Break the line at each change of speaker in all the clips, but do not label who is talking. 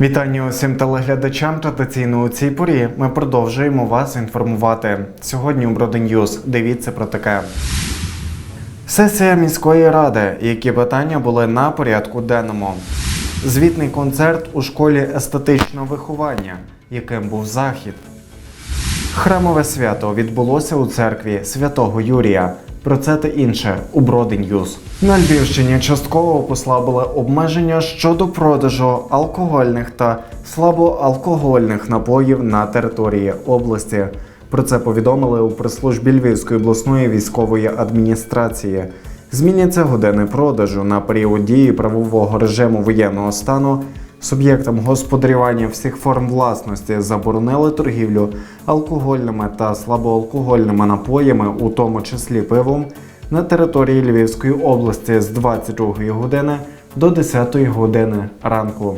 Вітання усім телеглядачам. Традиційно у цій порі ми продовжуємо вас інформувати. Сьогодні у Броди Ньюз. Дивіться про таке. Сесія міської ради. Які питання були на порядку денному? Звітний концерт у школі естетичного виховання. Яким був захід? Храмове свято відбулося у церкві святого Юрія. Про це та інше у Броди Ньюз. На Львівщині частково послабили обмеження щодо продажу алкогольних та слабоалкогольних напоїв на території області. Про це повідомили у прес-службі Львівської обласної військової адміністрації. Зміняться години продажу на період дії правового режиму воєнного стану. Суб'єктам господарювання всіх форм власності заборонили торгівлю алкогольними та слабоалкогольними напоями, у тому числі пивом, на території Львівської області з 22 години до 10 години ранку.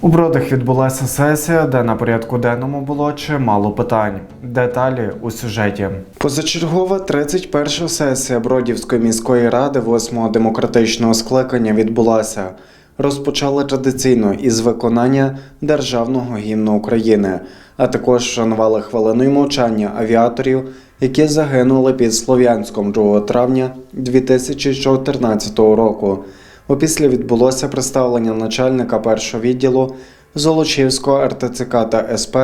У Бродах відбулася сесія, де на порядку денному було чимало питань. Деталі у сюжеті. Позачергова 31 сесія Бродівської міської ради 8-го демократичного скликання відбулася. Розпочали традиційно із виконання державного гімну України, а також вшанували хвилиною мовчання авіаторів, які загинули під Слов'янськом 2 травня 2014 року. Опісля відбулося представлення начальника першого відділу Золочівського РТЦК та СП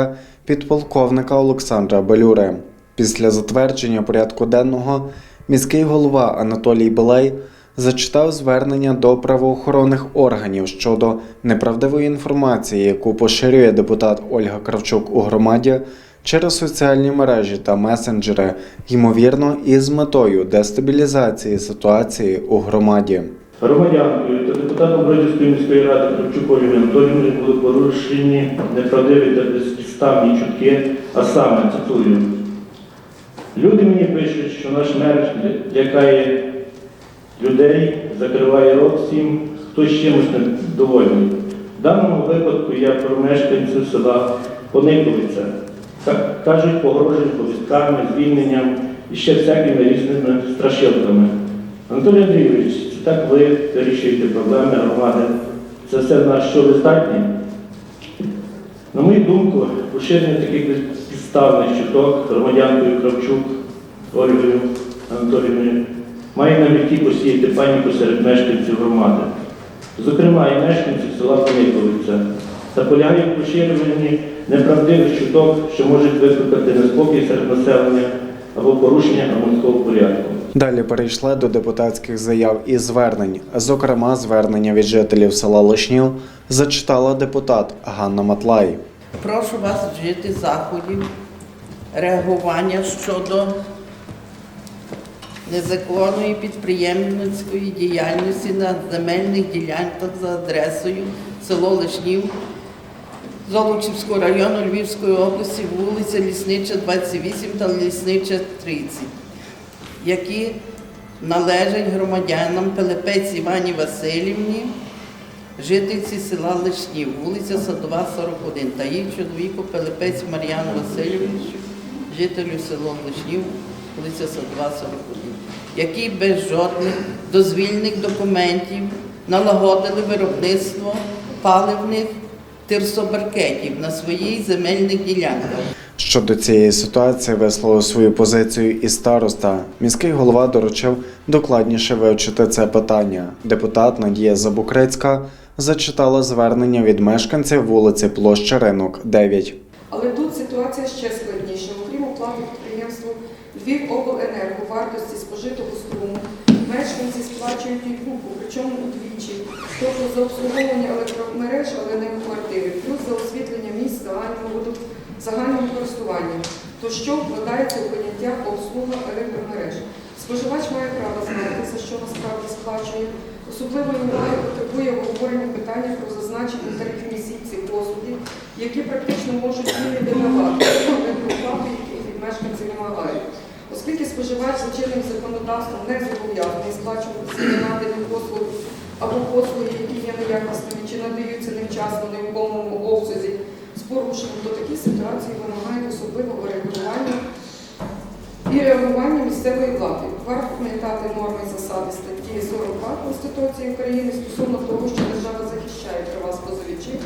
підполковника Олександра Белюри. Після затвердження порядку денного міський голова Анатолій Белей зачитав звернення до правоохоронних органів щодо неправдивої інформації, яку поширює депутат Ольга Кравчук у громаді через соціальні мережі та месенджери, ймовірно, із метою дестабілізації ситуації у громаді.
Громадянкою та депутатом Бродівської міської ради Кравчукові Анатоліївни були порушені неправдиві та безпідставні чутки, а саме, цитую, люди мені пишуть, що наш мер лякає людей, закриває рот всім, хто з чимось недовольний. В даному випадку я про мешканців села Пониковиця. Ка- Кажуть, погрожують повістками, звільненням і ще всякими різними страшилками. Анатолій Андрійович, так ви вирішуєте проблеми громади. Це все на що ви здатні? На мою думку, поширення таких безпідставних чуток громадянкою Кравчук Ольгою Анатолійовною має на меті посіяти паніку серед мешканців громади, зокрема і мешканців села Пониковиця, та полягає в поширюванні неправдивих чуток, що можуть викликати неспокій серед населення або порушення громадського порядку.
Далі перейшли до депутатських заяв і звернень. Зокрема, звернення від жителів села Лишнів зачитала депутат Ганна Матлай.
Прошу вас вжити заходів реагування щодо незаконної підприємницької діяльності на земельних ділянках за адресою село Лишнів Золочівського району Львівської області, вулиця Ліснича, 28 та Ліснича 30, які належать громадянам Пилипець Івані Васильівні, жительці села Лишнів, вулиця Садова, 41, та їх чоловіку Пилипець Мар'яну Васильовичу, жителю села Лишнів, вулиця Садова, 41, які без жодних дозвільних документів налагодили виробництво паливних тирсобаркетів на своїй земельних ділянках.
Щодо цієї ситуації висловив свою позицію і староста. Міський голова доручив докладніше вивчити це питання. Депутат Надія Забукрицька зачитала звернення від мешканців вулиці Площа Ринок 9.
Але тут ситуація ще складніша. Окрім оплати підприємству Львівобленерго вартості спожитого струму, мешканці сплачують і причому удвічі, тобто за обслуговування електромереж, але не квартири, плюс за освітлення місць загального воду- загального користування, то що вкладається у поняття обслуга електромереж. Споживач має право знати, що насправді сплачує. Особливої уваги потребує обговорення питання про зазначені тарифні сітці послуги, які практично можуть їм видавати, оплату, яких від мешканців вимагають. Оскільки споживач за чинним законодавством не зобов'язаний сплачувати надані послуги або послуги, які є неякісними чи надаються невчасно, не в повному обсязі з порушенням, то такі ситуації вимагають особливого регулювання і реагування місцевої влади. Варто пам'ятати норми засади статті 42 Конституції України стосовно того, що держава захищає права споживачів,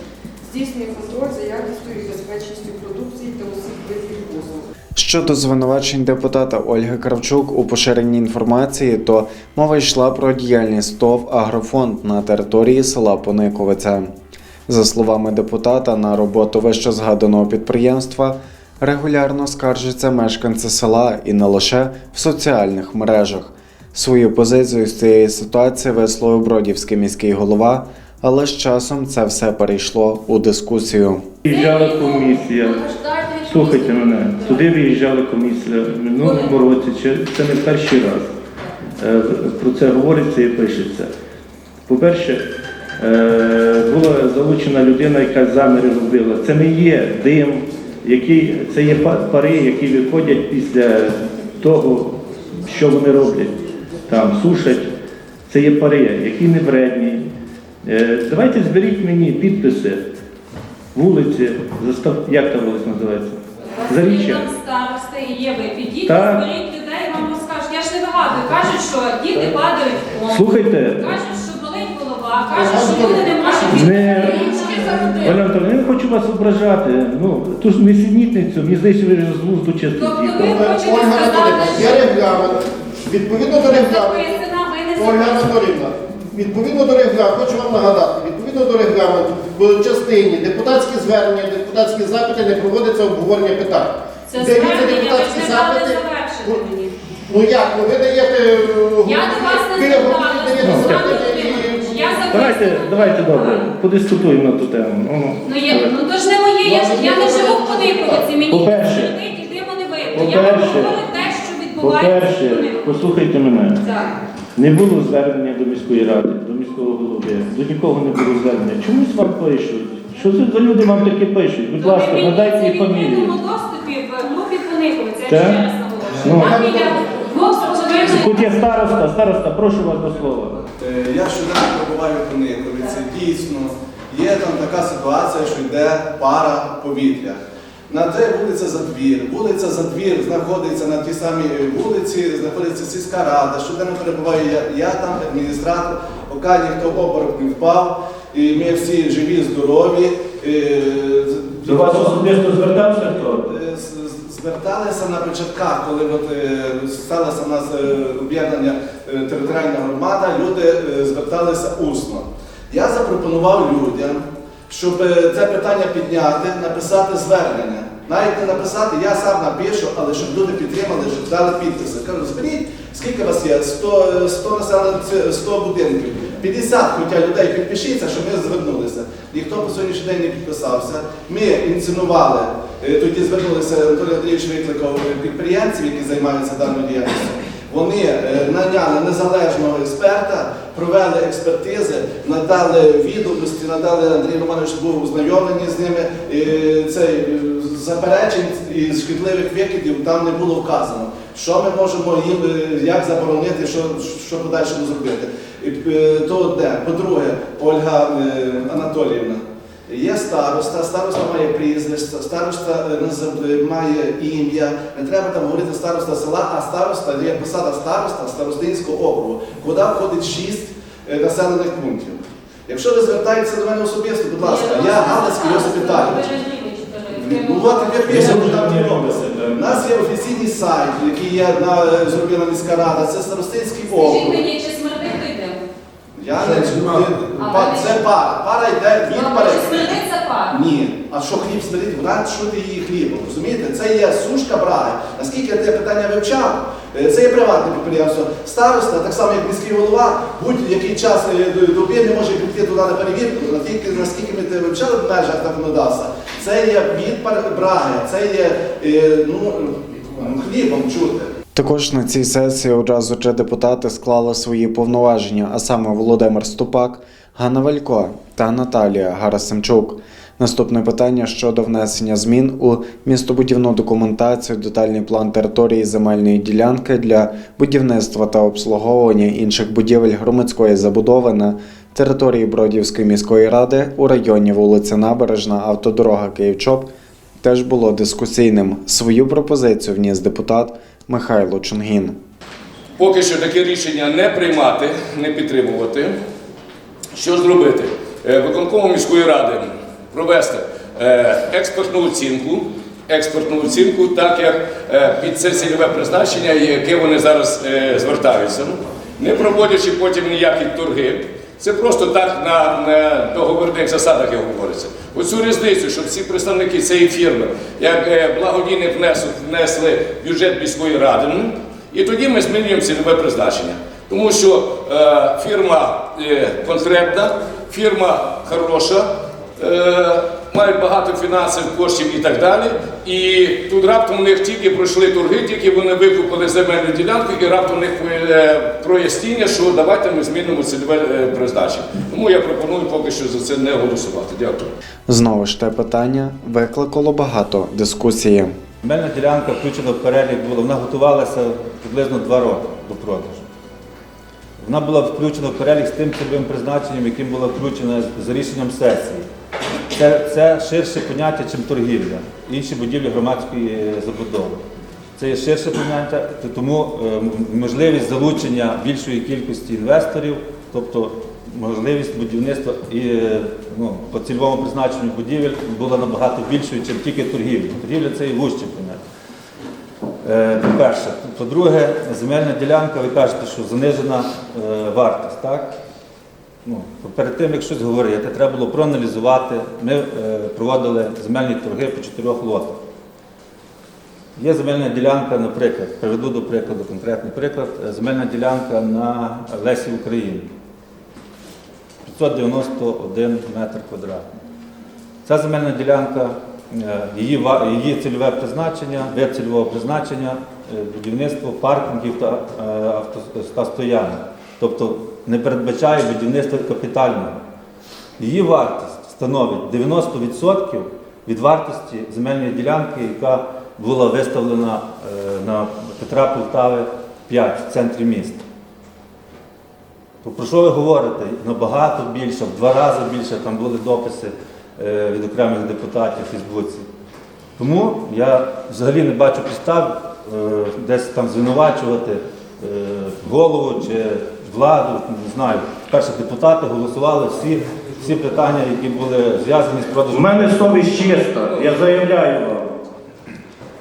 здійснює контроль за якістю і безпечністю продукції та усіх видів послуг.
Щодо звинувачень депутата Ольги Кравчук у поширенні інформації, то мова йшла про діяльність ТОВ Агрофонд на території села Пониковиця. За словами депутата, на роботу вищезгаданого підприємства регулярно скаржаться мешканці села і не лише в соціальних мережах. Свою позицію з цієї ситуації висловив Бродівський міський голова, але з часом це все перейшло у дискусію.
Виїжджала комісія. Слухайте мене, туди виїжджала комісія в минулому році, це не перший раз. Е, Про це говориться і пишеться. По-перше, була залучена людина, яка заміри робила. Це не є дим, який, це є пари, які виходять після того, що вони роблять. Там сушать. Це є пари, які не вредні. Е, Давайте зберіть мені підписи вулиці, застав, як та вулиця називається? Заріччя.
Старости і є ви. Підіть, зберіть людей, вам розкажуть. Я ж не вигадую. Кажуть, що діти падають в кому.
Слухайте,
Кажуть, що болить що люди не можуть
Не- Оля Анатолійовна, я не хочу вас ображати. Ну, ту ж не мені здається, ви вже з глузду чесно
Тобто ви
з'їхали.
хочете
Ольга
сказати,
Анатолійовна, є регламент. Відповідно до регламенту,
ви не
Ольга
записана.
Анатолійовна, відповідно до регламенту, хочу вам нагадати, відповідно до регламенту, в частині депутатські звернення, депутатські запити не проводиться обговорення питань.
Це
Даються
звернення, ви ж
депутатські
не дали
запити.
завершити мені.
Ну як, ну ви даєте е,
Я до вас не
ви даєте
Руслан
і-
Я
Давайте, давайте добре, подискутуємо на ту тему. Ну,
Ну, я, ну то ж не моє, я, ж- я не живу в Пониковиці, мені
По-перше.
не видно. Я вам
По-перше.
говорю те, що відбувається
По-перше, послухайте мене.
Так.
Не було звернення до міської ради, до міського голови, до нікого не було звернення. Чомусь вам пишуть. Що це за люди вам таке пишуть? Будь ласка,
Ви
надайте
мені
їй
в
фамілію.
відкритому доступі в групі Пониковиця, я
Так?
ще раз наголошую.
Ну.
Там двох.
Тут є староста, староста, прошу вас до слова.
Е, Я щоденно перебуваю в Пониковиці. Дійсно, є там така ситуація, що йде пара повітря. На це вулиця Задвір. Вулиця Задвір знаходиться на тій самій вулиці, знаходиться сільська рада. Щоденно перебуваю я, я там, адміністратор, поки ніхто в не впав, і ми всі живі, здорові. Е,
До вас особисто звертався хто?
Зверталися на початках, коли от, е, сталося у нас е, об'єднання е, територіальна громада, люди зверталися усно. Я запропонував людям, щоб це питання підняти, написати звернення. Навіть не написати, я сам напишу, але щоб люди підтримали, щоб дали підписи. Кажу, зберіть, скільки вас є? 100, е, 100 населених, 100 будинків. 50 хоча людей підпишіться, щоб ми звернулися. Ніхто по сьогоднішній день не підписався. Ми інсценували, е, тоді звернулися, Анатолій Андрійович викликав е, підприємців, які займаються даною діяльністю. Вони е, наняли незалежного експерта, провели експертизи, надали відомості, надали Андрій Романович був ознайомлений з ними. Цей заперечень і шкідливих викидів там не було вказано. Що ми можемо їм, як заборонити, що, що подальшому зробити. Е, То одне. По-друге, Ольга е, Анатоліївна. Є староста, староста має прізвище, староста е, має ім'я. Не треба там говорити староста села, а староста є посада староста Старостинського округу, куди входить шість населених пунктів. Якщо ви звертаєтеся до мене особисто, будь ласка, я Галицький Йосип Віталійович. Ну от ви пишете, не робиться. У нас є офіційний сайт, який є на зробила міська рада, це Старостинський округ.
мені, чи смердить той дим?
Я не па- це пара. Пара йде від пари.
Смердить це пар?
Ні. А що хліб смердить? Вона чути її хлібом. Розумієте? Це є сушка браги. Наскільки я це питання вивчав, е, це є приватне підприємство. Староста, так само як міський голова, будь-який час е, до- доби не може піти туди на перевірку. Наскільки, наскільки ми це вивчали в межах законодавства, це є від пар- браги, це є е, ну, хлібом чути.
Також на цій сесії одразу три депутати склали свої повноваження, а саме Володимир Ступак, Ганна Валько та Наталія Гарасимчук. Наступне питання щодо внесення змін у містобудівну документацію, детальний план території земельної ділянки для будівництва та обслуговування інших будівель громадської забудови на території Бродівської міської ради у районі вулиця Набережна, автодорога Київчоп теж було дискусійним. Свою пропозицію вніс депутат Михайло Чунгін.
Поки що таке рішення не приймати, не підтримувати. Що зробити? Е, Виконкому міської ради провести е, експертну оцінку, експертну оцінку, так як е, під це цільове призначення, яке вони зараз звертаються, не проводячи потім ніякі торги. Це просто так на, на договірних засадах, як говориться. Оцю різницю, щоб всі представники цієї фірми, як е, благодійний внесок внесли бюджет міської ради, і тоді ми змінюємо цільове призначення. Тому що е, фірма е, конкретна, фірма хороша, е, мають багато фінансових коштів і так далі. І тут раптом у них тільки пройшли торги, тільки вони викупили земельну ділянку, і раптом у них е, проясніння, що давайте ми змінимо цільове е, призначення. Тому я пропоную поки що за це не голосувати. Дякую.
Знову ж те питання викликало багато дискусії.
Земельна ділянка включена в перелік була, вона готувалася приблизно два роки до продажу. Вона була включена в перелік з тим цільовим призначенням, яким була включена за рішенням сесії. Це, це ширше поняття, ніж торгівля, інші будівлі громадської е, забудови. Це є ширше поняття, тому е, можливість залучення більшої кількості інвесторів, тобто можливість будівництва і, е, ну, по цільовому призначенню будівель була набагато більшою, ніж тільки торгівля. Торгівля це і вужче поняття. По-перше. По-друге, земельна ділянка, ви кажете, що занижена вартість, так? Ну, перед тим, як щось говорити, треба було проаналізувати. Ми е, проводили земельні торги по чотирьох лотах. Є земельна ділянка, наприклад, приведу до прикладу конкретний приклад, е, земельна ділянка на Лесі України. 591 метр квадратний. Ця земельна ділянка, е, її, її цільове призначення, вид цільового призначення, е, будівництво паркінгів та та. Тобто не передбачає будівництво капітального. Її вартість становить 90% від вартості земельної ділянки, яка була виставлена е, на Петра Полтави 5 в центрі міста. То про що ви говорите? Набагато більше, в два рази більше там були дописи е, від окремих депутатів у Фейсбуці. Тому я взагалі не бачу підстав е, десь там звинувачувати голову чи владу, не знаю. перші депутати голосували всі, всі питання, які були зв'язані з
У мене совість чиста, я заявляю вам.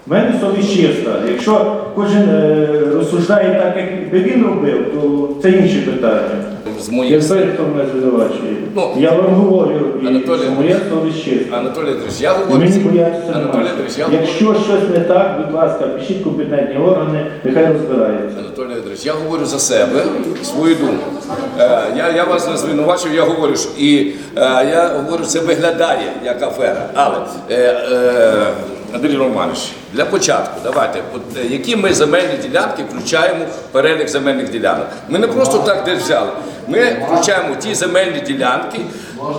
У мене совість чиста. Якщо кожен е, розсуждає так, як би він робив, то це інші питання.
З моїх
Я знаю, хто мене звинувачує.
Ну,
я вам говорю, і
Анатолій
що моя совість чиста.
Анатолій Андрійович, я говорю.
мені боятися
Анатолій. Андрійович, я говорю.
Якщо щось не так, будь ласка, пишіть компетентні органи, нехай розбираються.
Анатолій Андрійович, я говорю за себе, свою думку. Е, я, я вас не звинувачую, я говорю, що і е, я говорю, це виглядає як афера. Але е, е, Андрій Романович, для початку, давайте, от, е, які ми земельні ділянки включаємо в перелік земельних ділянок. Ми не просто так десь взяли. Ми включаємо ті земельні ділянки,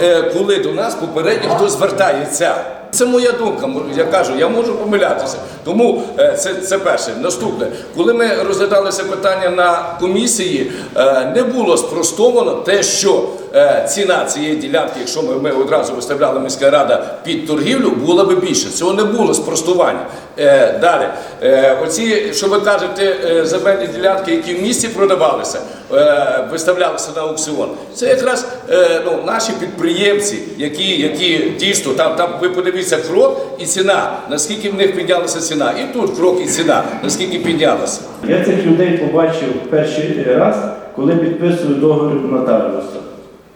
е, коли до нас попередньо хтось звертається. Це моя думка. Я кажу, я можу помилятися. Тому е, це, це перше. Наступне, коли ми розглядали це питання на комісії, е, не було спростовано те, що е, ціна цієї ділянки, якщо ми, ми одразу виставляли міська рада під торгівлю, була би більше. Цього не було спростування. Е, Далі, е, оці, що ви кажете, е, земельні ділянки, які в місті продавалися, виставлялися на аукціон. Це якраз ну, наші підприємці, які, які дійсно там, там ви подивіться крок і ціна, наскільки в них піднялася ціна. І тут крок і ціна, наскільки піднялася.
Я цих людей побачив перший раз, коли підписую договір нотаріуса.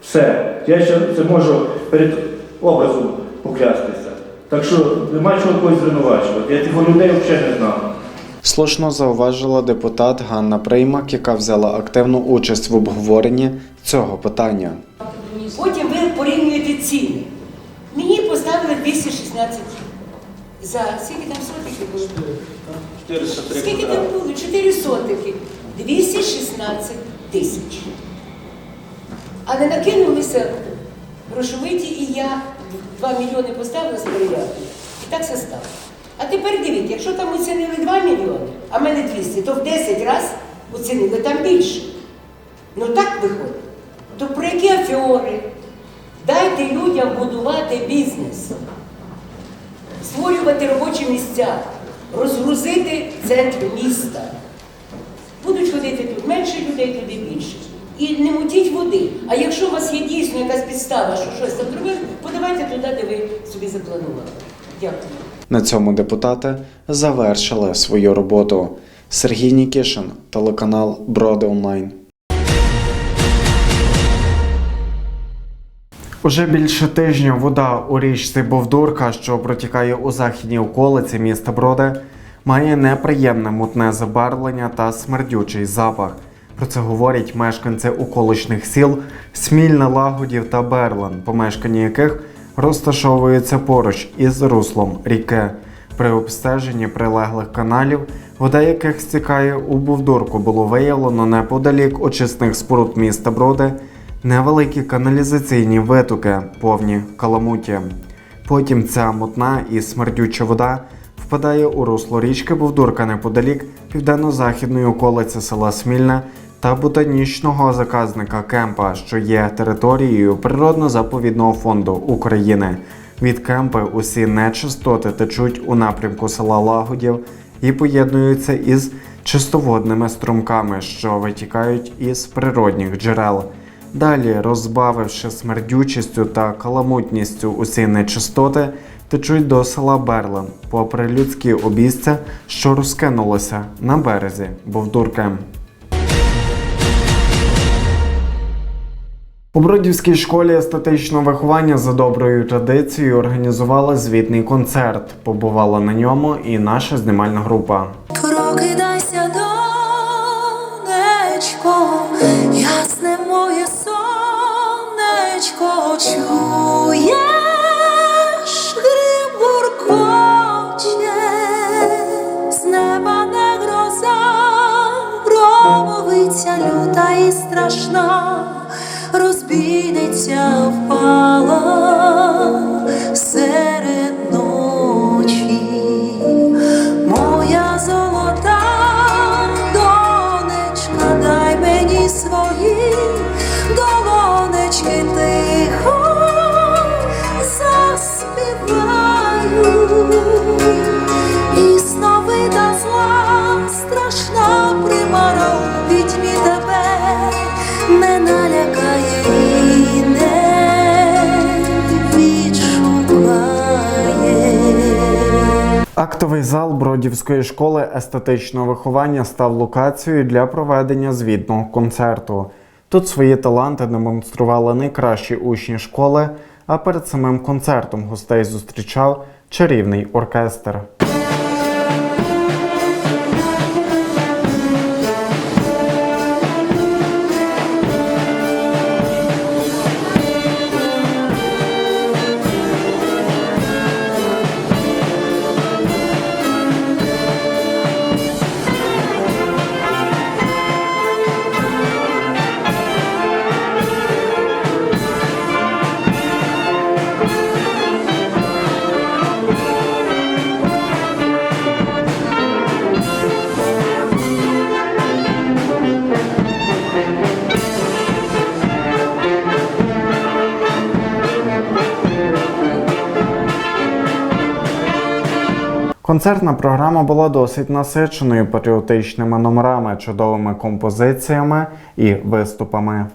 Все. Я ще це можу перед образом поклястися. Так що нема чого когось звинувачувати. Я цих людей взагалі не знав.
Слушно зауважила депутат Ганна Приймак, яка взяла активну участь в обговоренні цього питання.
Потім ви порівнюєте ціни. Мені поставили 216 за скільки там сотиків було? Скільки там було? 4 сотики. 216 тисяч. Але накинулися грошовиті і я 2 мільйони поставила з перевіркою. І так все стало. А тепер дивіться, якщо там оцінили 2 мільйони, а мене 200, то в 10 разів оцінили там більше. Ну так виходить. То про які афіори? Дайте людям будувати бізнес, створювати робочі місця, розгрузити центр міста. Будуть ходити тут менше людей, туди більше. І не мутіть води. А якщо у вас є дійсно якась підстава, що щось там зробили, подавайте туди, де ви собі запланували. Дякую.
На цьому депутати завершили свою роботу. Сергій Нікішин, телеканал Броди Онлайн. Уже більше тижня вода у річці Бовдурка, що протікає у західній околиці міста Броди, має неприємне мутне забарвлення та смердючий запах. Про це говорять мешканці околичних сіл Смільна, Лагодів та Берлан, помешкання яких розташовуються поруч із руслом ріки. При обстеженні прилеглих каналів, вода яких стікає у Бовдурку, було виявлено неподалік очисних споруд міста Броди невеликі каналізаційні витоки, повні каламуті. Потім ця мутна і смердюча вода впадає у русло річки Бовдурка неподалік південно-західної околиці села Смільне та ботанічного заказника Кемпа, що є територією природно-заповідного фонду України. Від Кемпи усі нечистоти течуть у напрямку села Лагодів і поєднуються із чистоводними струмками, що витікають із природних джерел. Далі, розбавивши смердючістю та каламутністю усі нечистоти, течуть до села Берлин, попри людські обійстя, що розкинулося на березі Бовдурки. У Бродівській школі естетичного виховання за доброю традицією організували звітний концерт. Побувала на ньому і наша знімальна група.
Прокидайся, донечко, ясне моє сонечко, чуєш, грім з неба не гроза, громовиця люта і страшна, розбійниця впала серед
Актовий зал Бродівської школи естетичного виховання став локацією для проведення звітного концерту. Тут свої таланти демонстрували найкращі учні школи, а перед самим концертом гостей зустрічав чарівний оркестр. Концертна програма була досить насиченою патріотичними номерами, чудовими композиціями і виступами.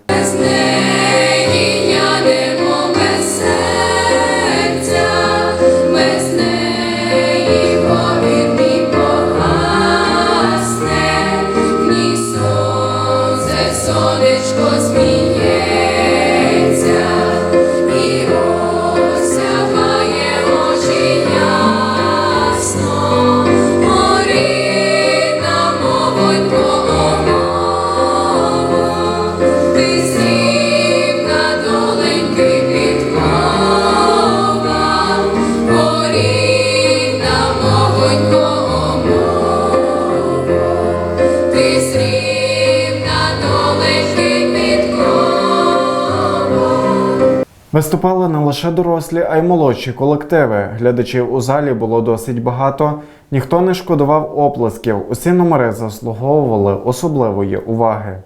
Виступали не лише дорослі, а й молодші колективи. Глядачів у залі було досить багато. Ніхто не шкодував оплесків. Усі номери заслуговували особливої уваги.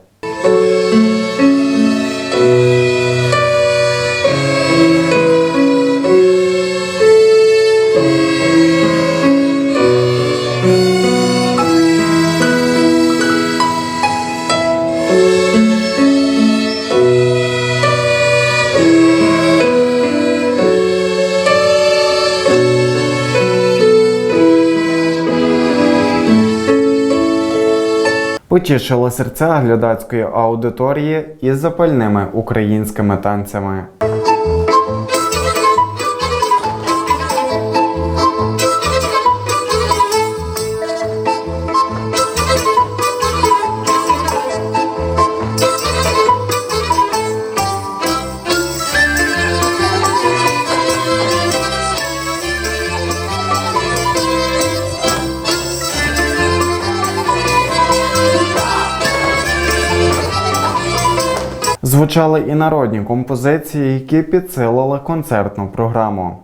Потішили серця глядацької аудиторії із запальними українськими танцями. Звучали і народні композиції, які підсилили концертну програму.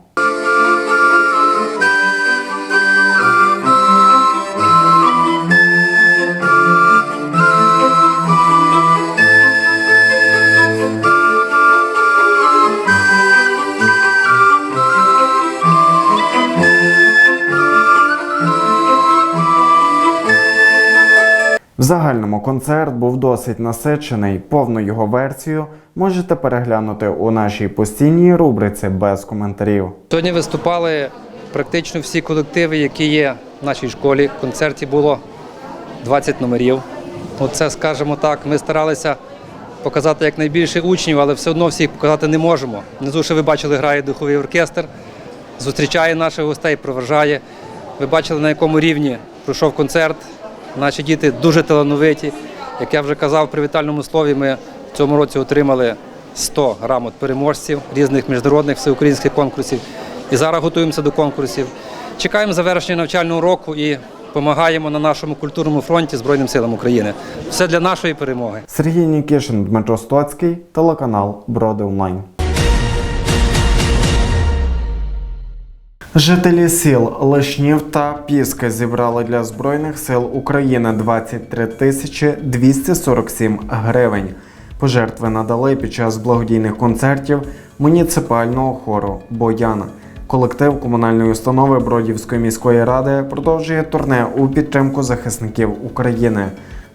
В загальному концерт був досить насичений. Повну його версію можете переглянути у нашій постійній рубриці без коментарів.
Сьогодні виступали практично всі колективи, які є в нашій школі. В концерті було 20 номерів. Оце, скажімо так, ми старалися показати якнайбільше учнів, але все одно всіх показати не можемо. Внизу ще ви бачили, грає духовий оркестр, зустрічає наших гостей, проважає. Ви бачили, на якому рівні пройшов концерт. Наші діти дуже талановиті. Як я вже казав при вітальному слові, ми в цьому році отримали 100 грамот переможців різних міжнародних всеукраїнських конкурсів. І зараз готуємося до конкурсів. Чекаємо завершення навчального року і допомагаємо на нашому культурному фронті Збройним силам України. Все для нашої перемоги.
Сергій Нікішин, Дмитро Стоцький, телеканал Броди Онлайн. Жителі сіл Лишнів та Піски зібрали для Збройних сил України 23 тисячі 247 гривень. Пожертви надали під час благодійних концертів муніципального хору Бояна. Колектив комунальної установи Бродівської міської ради продовжує турне у підтримку захисників України.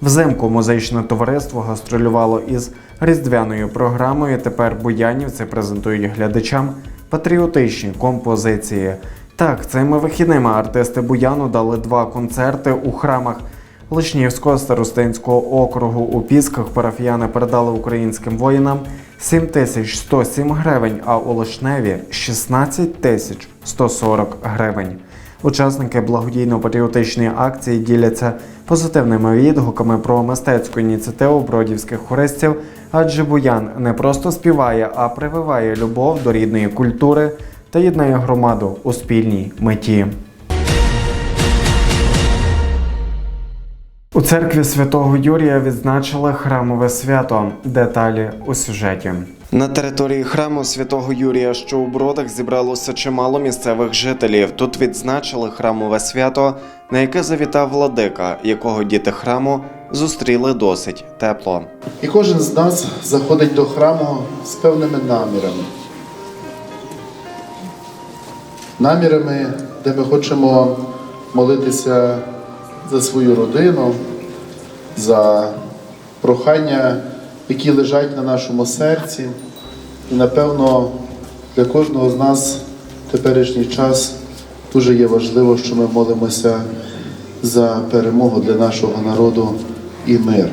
Взимку музичне товариство гастролювало із різдвяною програмою. Тепер боянівці презентують глядачам патріотичні композиції. Так, цими вихідними артисти Буяну дали два концерти у храмах Лишнівського старостинського округу. У Пісках парафіяни передали українським воїнам 7107 гривень, а у Лишневі 16 тисяч 140 гривень. Учасники благодійно-патріотичної акції діляться позитивними відгуками про мистецьку ініціативу бродівських хористів, адже Буян не просто співає, а прививає любов до рідної культури та єднає громаду у спільній меті. У церкві святого Юрія відзначили храмове свято. Деталі у сюжеті. На території храму святого Юрія, що у бродах, зібралося чимало місцевих жителів. Тут відзначили храмове свято, на яке завітав владика, якого діти храму зустріли досить тепло.
І кожен з нас заходить до храму з певними намірами. Намірами, де ми хочемо молитися за свою родину, за прохання, які лежать на нашому серці. І напевно для кожного з нас в теперішній час дуже є важливо, що ми молимося за перемогу для нашого народу і мир,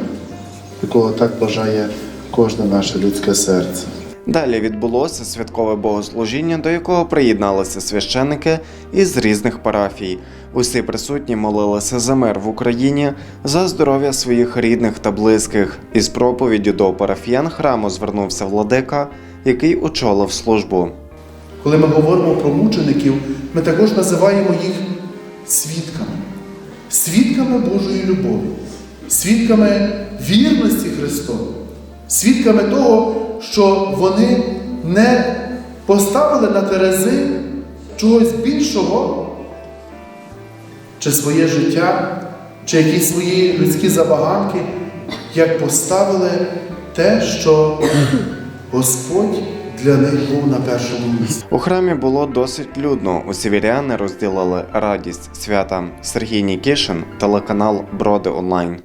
якого так бажає кожне наше людське серце.
Далі відбулося святкове богослужіння, до якого приєдналися священики із різних парафій. Усі присутні молилися за мир в Україні, за здоров'я своїх рідних та близьких. Із проповіддю до парафіян храму звернувся владика, який очолив службу.
Коли ми говоримо про мучеників, ми також називаємо їх свідками, свідками Божої любові, свідками вірності Христової, свідками того, що вони не поставили на терези чогось більшого, чи своє життя, чи якісь свої людські забаганки, як поставили те, що Господь для них був на першому місці.
У храмі було досить людно. Усі віряни розділили радість свята. Сергій Нікішин, телеканал Броди Онлайн.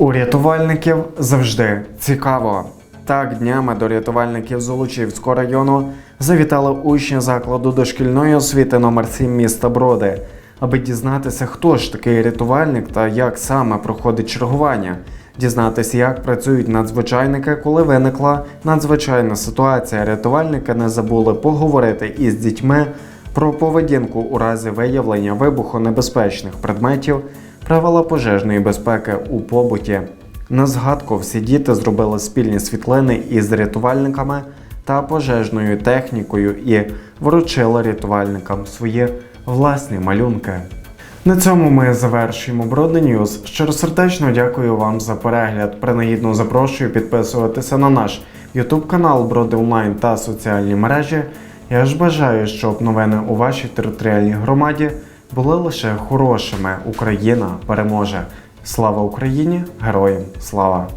У рятувальників завжди цікаво. Так, днями до рятувальників Золочівського району завітали учні закладу дошкільної освіти номер 7 міста Броди, аби дізнатися, хто ж такий рятувальник та як саме проходить чергування, дізнатися, як працюють надзвичайники, коли виникла надзвичайна ситуація. Рятувальники не забули поговорити із дітьми про поведінку у разі виявлення вибухонебезпечних предметів, правила пожежної безпеки у побуті. На згадку всі діти зробили спільні світлини із рятувальниками та пожежною технікою і вручили рятувальникам свої власні малюнки. На цьому ми завершуємо Броди Ньюз. Щиросердечно дякую вам за перегляд. Принагідно запрошую підписуватися на наш YouTube канал Броди Онлайн та соціальні мережі. Я ж бажаю, щоб новини у вашій територіальній громаді були лише хорошими. Україна переможе. Слава Україні! Героям слава!